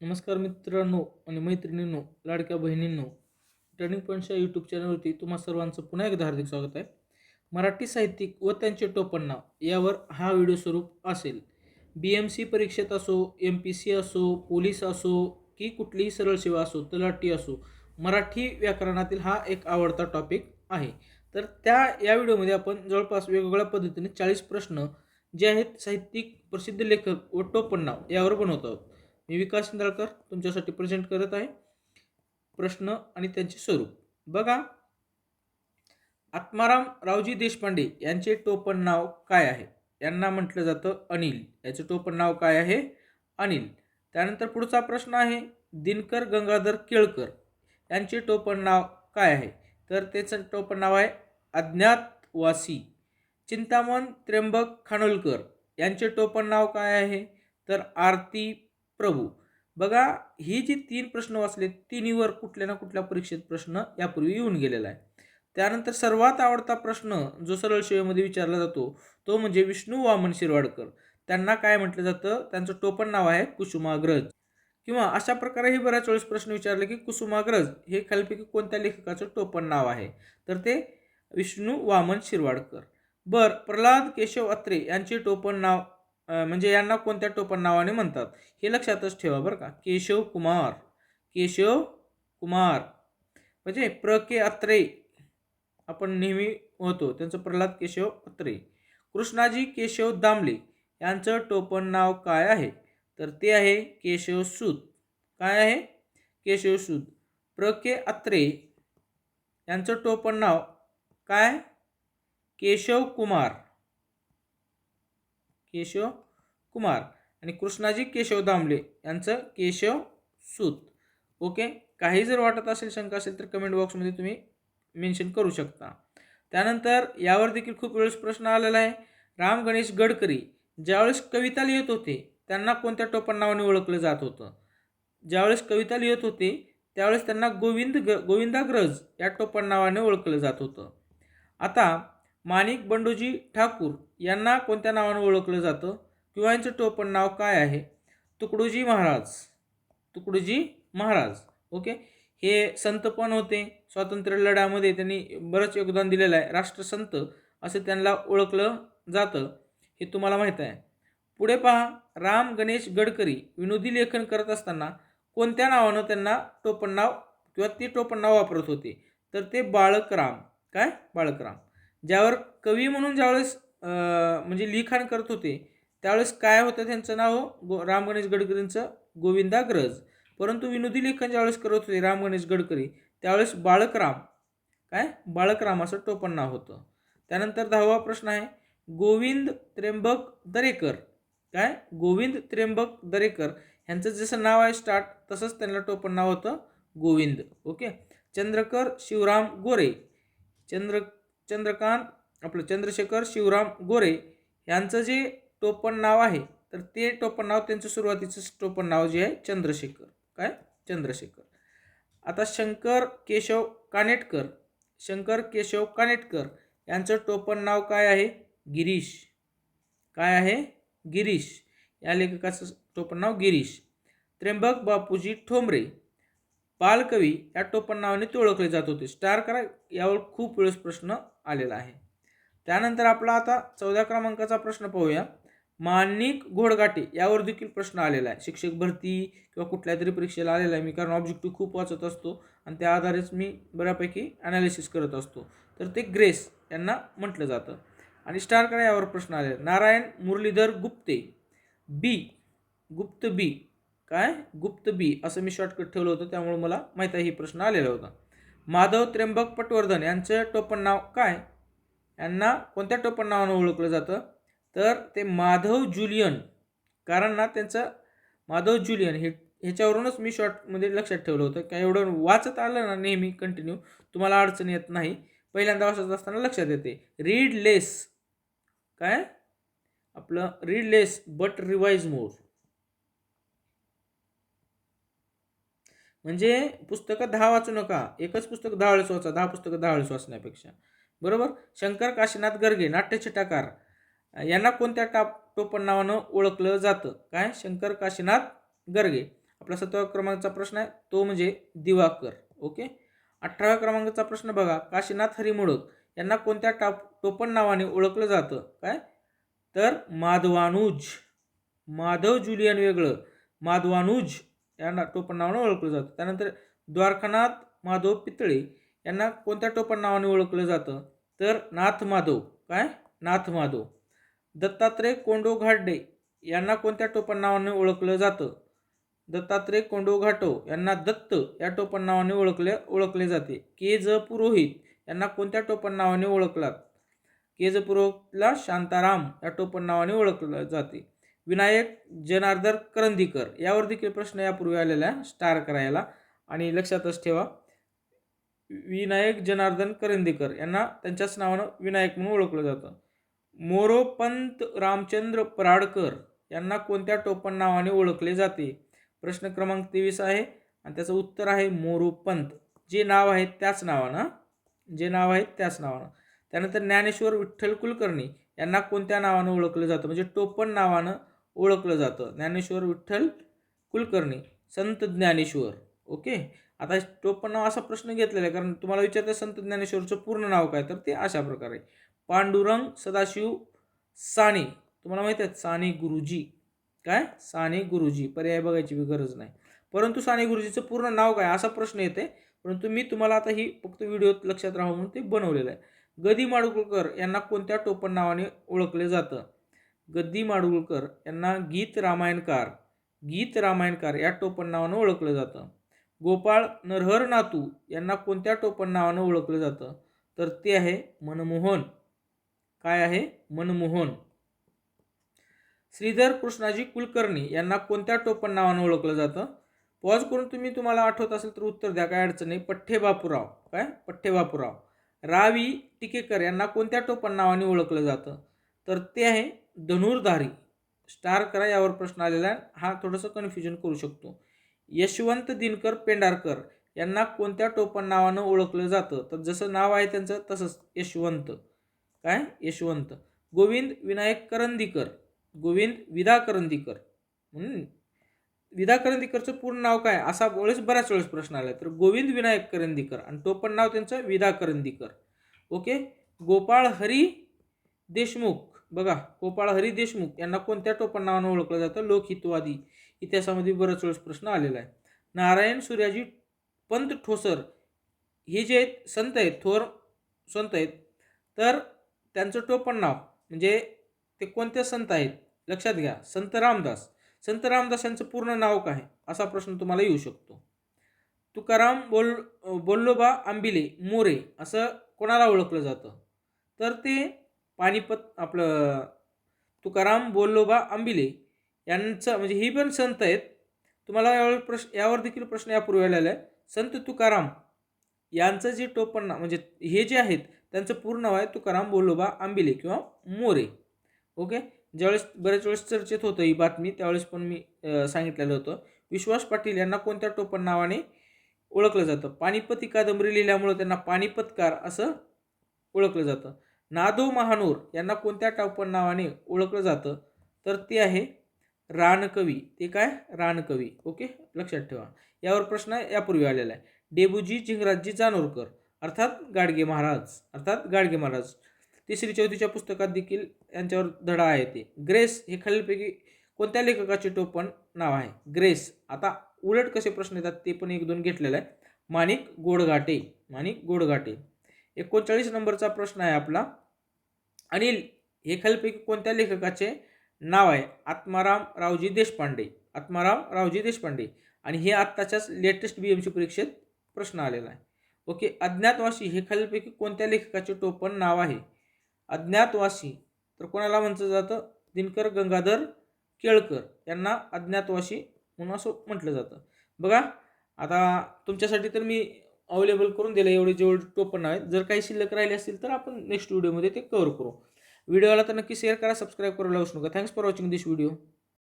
नमस्कार मित्रांनो आणि मैत्रिणींनो लाडक्या बहिणींनो टर्निंग पॉईंटच्या यूट्यूब चॅनलवरती तुम्हा सर्वांचं पुन्हा एकदा हार्दिक स्वागत आहे. मराठी साहित्यिक व त्यांचे टोपण नाव यावर हा व्हिडिओ स्वरूप असेल. बी एम सी परीक्षेत असो एम पी सी असो पोलीस असो की कुठलीही सरळ सेवा असो तलाठी असो मराठी व्याकरणातील हा एक आवडता टॉपिक आहे. तर त्या या व्हिडिओमध्ये आपण जवळपास वेगवेगळ्या पद्धतीने चाळीस प्रश्न जे आहेत साहित्यिक प्रसिद्ध लेखक व टोपण नाव यावर बनवत आहोत. मी विकास इंद्राळकर तुमच्यासाठी प्रेझेंट करत आहे. प्रश्न आणि त्यांचे स्वरूप. बघा. आत्माराम रावजी देशपांडे यांचे टोपण नाव काय आहे? यांना म्हटलं जातं अनिल. याचं टोपण नाव काय आहे? अनिल. त्यानंतर पुढचा प्रश्न आहे दिनकर गंगाधर केळकर यांचे टोपण नाव काय आहे? तर त्याचं टोपण नाव आहे अज्ञातवासी. चिंतामण त्र्यंबक खानोलकर यांचे टोपण नाव काय आहे? तर आरती प्रभू. बघा ही जी तीन प्रश्न वाचले तिन्हीवर कुठल्या ना कुठल्या परीक्षेत प्रश्न यापूर्वी येऊन गेलेला आहे. त्यानंतर सर्वात आवडता प्रश्न जो सरळ सेवेमध्ये विचारला जातो तो म्हणजे विष्णू वामन शिरवाडकर. त्यांना काय म्हटलं जातं? त्यांचं टोपण नाव आहे कुसुमाग्रज. किंवा अशा प्रकारेही बऱ्याच वेळेस प्रश्न विचारले की कुसुमाग्रज हे खालीपैकी कोणत्या लेखकाचं टोपण नाव आहे? तर ते विष्णू वामन शिरवाडकर. बर प्रल्हाद केशव अत्रे यांचे टोपण नाव म्हणजे यांना कोणत्या टोपण नावाने म्हणतात? हे लक्षातच ठेवा बरं का. केशव कुमार. केशव कुमार. म्हणजे प्र के अत्रे. आपण नेहमी होतो. त्यांचं प्रल्हाद केशव अत्रे. कृष्णाजी केशव दामले. यांचं टोपण नाव काय आहे? तर ते आहे केशव सूत काय आहे? केशव सूत प्र के अत्रे. यांचं टोपण नाव काय? केशव कुमार. केशव कुमार आणि कृष्णाजी केशव दामले यांचं केशव सूत. ओके? काही जर वाटत असेल शंका असेल तर कमेंट बॉक्समध्ये तुम्ही मेन्शन करू शकता. त्यानंतर यावर देखील खूप वेळेस प्रश्न आलेला आहे. राम गणेश गडकरी ज्यावेळेस कविता लिहित होते त्यांना कोणत्या टोपण नावाने ओळखलं जात होतं? ज्यावेळेस कविता लिहित होते त्यावेळेस त्यांना गोविंद ग गोविंदाग्रज या टोपण नावाने ओळखलं जात होतं. आता माणिक बंडोजी ठाकूर यांना कोणत्या नावाने ओळखलं जातं? किंवा यांचं टोपण नाव काय आहे? तुकडोजी महाराज. तुकडोजी महाराज. ओके? हे संत पण होते. स्वातंत्र्य लढ्यामध्ये त्यांनी बरंच योगदान दिलेलं आहे. राष्ट्रसंत असं त्यांना ओळखलं जातं. हे तुम्हाला माहीत आहे. पुढे पहा. राम गणेश गडकरी विनोदी लेखन करत असताना कोणत्या नावानं त्यांना टोपण नाव किंवा ते टोपण नाव वापरत होते? तर ते बाळकराम. काय? बाळकराम. ज्यावर कवी म्हणून ज्यावेळेस म्हणजे लिखाण करत होते. त्यावेळेस काय होतं त्यांचं नाव? गो राम गणेश गडकरींचं गोविंदाग्रज परंतु विनोदी लेखन ज्यावेळेस करत होते राम गणेश गडकरी त्यावेळेस बाळकराम. काय? बाळकराम असं टोपण नाव होतं. त्यानंतर दहावा प्रश्न आहे. गोविंद त्र्यंबक दरेकर. काय? गोविंद त्र्यंबक दरेकर. ह्यांचं जसं नाव आहे स्टार्ट तसंच त्यांना टोपण नाव होतं गोविंद. ओके? चंद्रकर शिवराम गोरे. चंद्र चंद्रकांत आपलं चंद्रशेखर शिवराम गोरे यांचं जे टोपण नाव आहे तर ते टोपण नाव त्यांचं सुरुवातीचं टोपण नाव जे आहे चंद्रशेखर. काय? चंद्रशेखर. आता शंकर केशव कानेटकर शंकर केशव कानेटकर यांचं टोपण नाव काय आहे? गिरीश. काय आहे? गिरीश. या लेखकाचं टोपण नाव गिरीश. त्र्यंबक बापूजी ठोंबरे बालकवी या टोपण नावाने ते ओळखले जात होते. स्टार करा यावर खूप वेळेस प्रश्न आलेला आहे. त्यानंतर आपला आता चौदा क्रमांकाचा प्रश्न पाहूया. मानिक घोडगाटे यावर देखील प्रश्न आलेला आहे. शिक्षक भरती किंवा कुठल्या तरी परीक्षेला आलेला आहे. मी कारण ऑब्जेक्टिव्ह खूप वाचत असतो आणि त्या आधारेच मी बऱ्यापैकी ॲनालिसिस करत असतो. तर ते ग्रेस यांना म्हटलं जातं. आणि स्टार करा यावर प्रश्न आलेला नारायण मुरलीधर गुप्ते. बी गुप्त बी काय? गुप्त बी असं मी शॉर्टकट ठेवलं होतं. त्यामुळे मला माहीत आहे ही प्रश्न आलेला होता. माधव त्र्यंबक पटवर्धन यांचं टोपण नाव काय? यांना कोणत्या टोपण नावानं ओळखलं जातं? तर ते माधव जुलियन. कारण ना त्यांचं माधव जुलियन हे ह्याच्यावरूनच मी शॉर्टमध्ये लक्षात ठेवलं होतं. काय एवढं वाचत आलं ना नेहमी कंटिन्यू तुम्हाला अडचण येत नाही. पहिल्यांदा वाचत असताना लक्षात येते. रीड लेस काय? आपलं read less but revise more म्हणजे पुस्तकं दहा वाचू नका. एकच पुस्तक दहा वेळेस वाचा दहा पुस्तकं दहा वेळेस वाचण्यापेक्षा. बरोबर? शंकर काशीनाथ गर्गे नाट्यछटाकार यांना कोणत्या टाप टोपण नावानं ओळखलं जातं? काय? शंकर काशीनाथ गर्गे. आपला सतरा क्रमांकाचा प्रश्न आहे तो म्हणजे दिवाकर. ओके? अठराव्या क्रमांकाचा प्रश्न बघा काशीनाथ हरी यांना कोणत्या टाप टोपण नावाने ओळखलं जातं? काय? तर माधवानुज. माधव जुलियन वेगळं. माधवानुज यांना टोपण नावानं ओळखलं जातं. त्यानंतर द्वारकानाथ माधव पितळे. यांना कोणत्या टोपण नावाने ओळखलं जातं? तर नाथ माधव. काय? नाथ माधव. दत्तात्रय कोंडो घाडे यांना कोणत्या टोपण नावाने ओळखलं जातं? दत्तात्रय कोंडो घाटो यांना दत्त या टोपण नावाने ओळखले ओळखले जाते. के ज पुरोहित यांना कोणत्या टोपण नावाने ओळखलात? के ज पुरोहितला शांताराम या टोपण नावाने ओळखलं जाते. विनायक जनार्दन करंदीकर. यावर देखील प्रश्न यापूर्वी आलेला आहे. स्टार करायला. आणि लक्षातच ठेवा. विनायक जनार्दन करंदीकर यांना त्यांच्याच नावानं विनायक म्हणून ओळखलं जातं. मोरोपंत रामचंद्र पराडकर यांना कोणत्या टोपण नावाने ओळखले जाते? प्रश्न क्रमांक तेवीस आहे आणि त्याचं उत्तर आहे मोरोपंत. जे नाव आहे त्याच नावानं जे नाव आहे त्याच नावानं. त्यानंतर ज्ञानेश्वर विठ्ठल कुलकर्णी यांना कोणत्या नावानं ओळखलं जातं? म्हणजे टोपण नावानं ओळखलं जातं. ज्ञानेश्वर विठ्ठल कुलकर्णी संत ज्ञानेश्वर. ओके? आता टोपण नाव असा प्रश्न घेतलेला आहे कारण तुम्हाला विचारते संत ज्ञानेश्वरचं पूर्ण नाव काय तर ते अशा प्रकारे. पांडुरंग सदाशिव साने. तुम्हाला माहिती आहे साने गुरुजी. काय? साने गुरुजी. पर्याय बघायची बी गरज नाही. परंतु साने गुरुजीचं पूर्ण नाव काय असा प्रश्न येते. परंतु मी तुम्हाला आता ही फक्त व्हिडिओत लक्षात राहावं म्हणून ते बनवलेलं आहे. गदी माडगुळकर यांना कोणत्या टोपण नावाने ओळखले जातं? गद्दी माडगुळकर यांना गीत रामायणकार गीत रामायणकार या टोपण नावानं ओळखलं जातं. गोपाळ नरहर नातू यांना कोणत्या टोपण नावानं ओळखलं जातं? तर ते आहे मनमोहन. काय आहे? मनमोहन. श्रीधर कृष्णाजी कुलकर्णी यांना कोणत्या टोपण नावानं ओळखलं जातं? पॉज करून तुम्ही तुम्हाला आठवत असेल तर उत्तर द्या. काय अडचण नाही. पठ्ठे बापूराव काय? पठ्ठे बापूराव रावी टिकेकर यांना कोणत्या टोपण नावाने ओळखलं जातं? तर ते आहे धनुर्धारी. स्टार करा यावर प्रश्न आलेला आहे. हा थोडंसं कन्फ्युजन करू शकतो. यशवंत दिनकर पेंढारकर यांना कोणत्या टोपण नावानं ओळखलं जातं? तर जसं नाव आहे त्यांचं तसंच यशवंत. काय? यशवंत. गोविंद विनायक करंदीकर. गोविंद विदा करंदीकर म्हणून विदा करंदीकरचं पूर्ण नाव काय? असा वेळेस बऱ्याच वेळेस प्रश्न आला तर गोविंद विनायक करंदीकर आणि टोपण नाव त्यांचं विदा करंदीकर ओके? गोपाळ हरी देशमुख. बघा गोपाळ हरी देशमुख यांना कोणत्या टोपण नावानं ओळखलं जातं? लोकहितवादी. इतिहासामध्ये बराच वेळेस प्रश्न आलेला आहे. नारायण सूर्याजी पंत ठोसर हे जे आहेत संत आहेत थोर संत आहेत तर त्यांचं टोपण नाव म्हणजे ते कोणते संत आहेत लक्षात घ्या. संत रामदास. संत रामदास यांचं पूर्ण नाव काय? असा प्रश्न तुम्हाला येऊ शकतो. तुकाराम बोल बोल्लोबा आंबिले मोरे असं कोणाला ओळखलं जातं? तर ते पानिपत आपलं तुकाराम बोल्लोबा आंबिले यांचं म्हणजे ही पण संत आहेत. तुम्हाला यावर प्रश्न यावर देखील प्रश्न यापूर्वी आलेला आहे. संत तुकाराम यांचं जे टोपणना म्हणजे हे जे आहेत त्यांचं पूर्ण नाव आहे तुकाराम बोलोबा आंबिले किंवा मोरे. ओके? ज्यावेळेस बऱ्याच वेळेस चर्चेत होतं ही बातमी त्यावेळेस पण मी सांगितलेलं होतं. विश्वास पाटील यांना कोणत्या टोपण नावाने ओळखलं जातं? पानिपती कादंबरी लिहिल्यामुळं त्यांना पानिपतकार असं ओळखलं जातं. नादो महानूर यांना कोणत्या टोपण नावाने ओळखलं जातं? तर ते आहे रानकवी. ते काय? रानकवी. ओके? लक्षात ठेवा. यावर प्रश्न यापूर्वी आलेला आहे. डेबूजी झिंगराजी जानोरकर. अर्थात गाडगे महाराज. अर्थात गाडगे महाराज. तिसरी चौथीच्या पुस्तकात देखील यांच्यावर धडा आहे ते. ग्रेस हे खालीलपैकी कोणत्या लेखकाचे टोपण नाव आहे? ग्रेस. आता उलट कसे प्रश्न येतात ते पण एक दोन घेतलेलं आहे. माणिक गोडघाटे माणिक गोडघाटे एकोणचाळीस नंबरचा प्रश्न आहे आपला. अनिल हे खालीलपैकी कोणत्या लेखकाचे नाव आहे आत्माराम रावजी देशपांडे. आत्माराम रावजी देशपांडे. आणि हे आत्ताच्याच लेटेस्ट बी एम सी परीक्षेत प्रश्न आलेला आहे. ओके अज्ञातवासी हे खालीलपैकी कोणत्या लेखकाचे टोपण नाव आहे? अज्ञातवासी तर कोणाला म्हटलं जातं? दिनकर गंगाधर केळकर यांना अज्ञातवासी म्हणून असं म्हटलं जातं. बघा आता तुमच्यासाठी तर मी अवेलेबल करून दिलं एवढे जेवढे टोपण आहेत. जर काही शिल्लक राहिले असतील तर आपण नेक्स्ट व्हिडिओमध्ये ते कवर करू. व्हिडिओला तर नक्की शेअर करा सबस्क्राईब करायला लावू नका thanks for watching this video